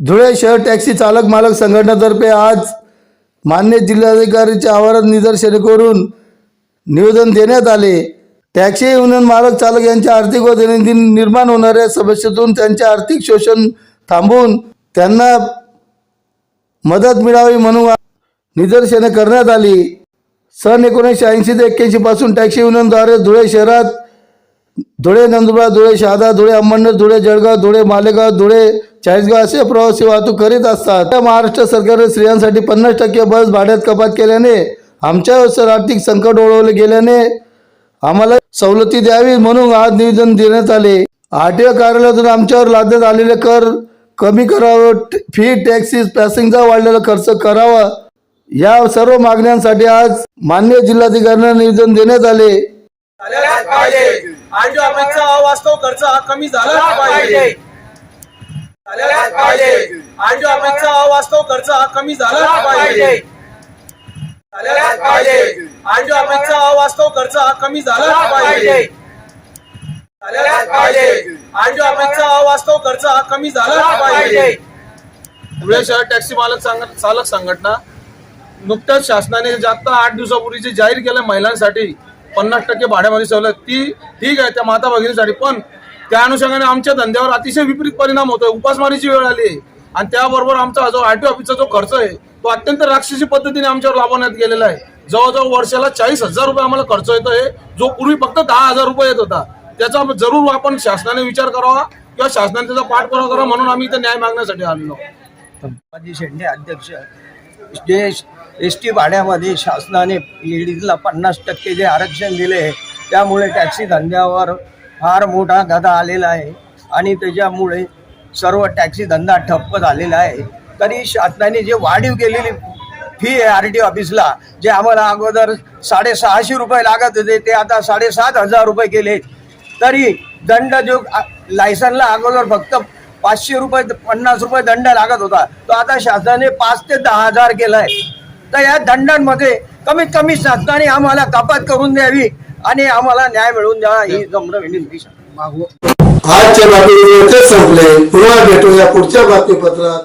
धुळे शहर टॅक्सी चालक मालक संघटनातर्फे आज मान्य जिल्हाधिकारीच्या आवारात निदर्शने करून निवेदन देण्यात आले. टॅक्सी युनियन मालक चालक यांच्या आर्थिक व दैनंदिन निर्माण होणाऱ्या समस्येतून त्यांचे आर्थिक शोषण थांबवून त्यांना मदत मिळावी म्हणून निदर्शने करण्यात आली. सन एकोणीसशे ऐंशी ते एक्क्याऐंशी पासून टॅक्सी युनियनद्वारे धुळे शहरात धुळे नंदुरबार धुळे शहादा धुळे अंबरनाथ धुळे जळगाव धुळे मालेगाव धुळे चाळीसगाव असे प्रवासी वाहतूक करीत असतात. त्या महाराष्ट्र सरकारने स्त्रियांसाठी पन्नास टक्के बस भाड्यात कपात केल्याने आमच्या व्यवसायात आर्थिक संकट ओढवले गेल्याने आम्हाला सवलती द्यावी म्हणून आज निवेदन देण्यात आले. आरटीओ कार्यालयातून आमच्यावर लादण्यात आलेले कर कमी करावं फी टॅक्सी पॅसेंजर वाढलेला खर्च करावा या सर्व मागण्यांसाठी आज मान्य जिल्हाधिकाऱ्यांना निवेदन देण्यात आले. पाहिजे. अवास्तव खर्च हा कमी झाला पाहिजे. झाल्याच पाहिजे. आरटीओ ऑफिसचा अवास्तव खर्च हा कमी झालाच पाहिजे. झाल्याच पाहिजे. आरटीओ ऑफिसचा अवास्तव खर्च हा कमी झालाच पाहिजे. झाल्याच पाहिजे. आरटीओ ऑफिसचा अवास्तव खर्च हा कमी झालाच पाहिजे. धुळे शहर टॅक्सी मालक संघ- चालक संघटना नुकत्याच शासनाने जे आता आठ दिवसापूर्वी जे जाहीर केलं महिलांसाठी पन्नास टक्के भाड्यामध्ये सवलत. ती ठीक आहे त्या माता भगिनीसाठी पण त्या अनुषंगाने आमच्या धंद्यावर अतिशय विपरीत परिणाम होतोय. उपासमारीची वेळ आली आहे. आणि त्याबरोबर आमचा जो आरटीओ ऑफिसचा जो खर्च आहे तो अत्यंत राक्षसी पद्धतीने आमच्यावर लावण्यात गेलेला आहे. जवळजवळ वर्षाला चाळीस हजार रुपये आम्हाला खर्च येतोय. जो पूर्वी फक्त दहा हजार रुपये येत होता. त्याचा जरूर आपण शासनाने विचार करावा किंवा शासनाने त्याचा पाठपुरावा करावा म्हणून आम्ही इथे न्याय मागण्यासाठी आलेलो. आहोत. शेंडे अध्यक्ष जे एस टी भाड्यामध्ये शासनाने लेडीजला पन्नास टक्के जे आरक्षण दिले त्यामुळे टॅक्सी धंद्यावर फार मोठा गदा आलेला आहे. आणि त्याच्यामुळे सर्व टॅक्सी धंदा ठप्प झालेला आहे. तरी शासनाने जे वाढीव केलेली फी आहे आर टी ऑफिसला जे आम्हाला अगोदर साडेसहाशे रुपये लागत होते ते आता साडेसात हजार रुपये केले तरी दंड जो लायसनला अगोदर फक्त पाचशे रुपये पन्नास रुपये दंड लागत होता. तो आता शासनाने पाच ते दहा हजार केलाय. तर या दंडांमध्ये कमीत कमी शासनाने आम्हाला कपात करून द्यावी. आणि आम्हाला न्याय मिळवून द्यावा ही नम्र विनंती आजच्या बातमीपत्र संपले. पुन्हा भेटूया पुढच्या बातमीपत्रात.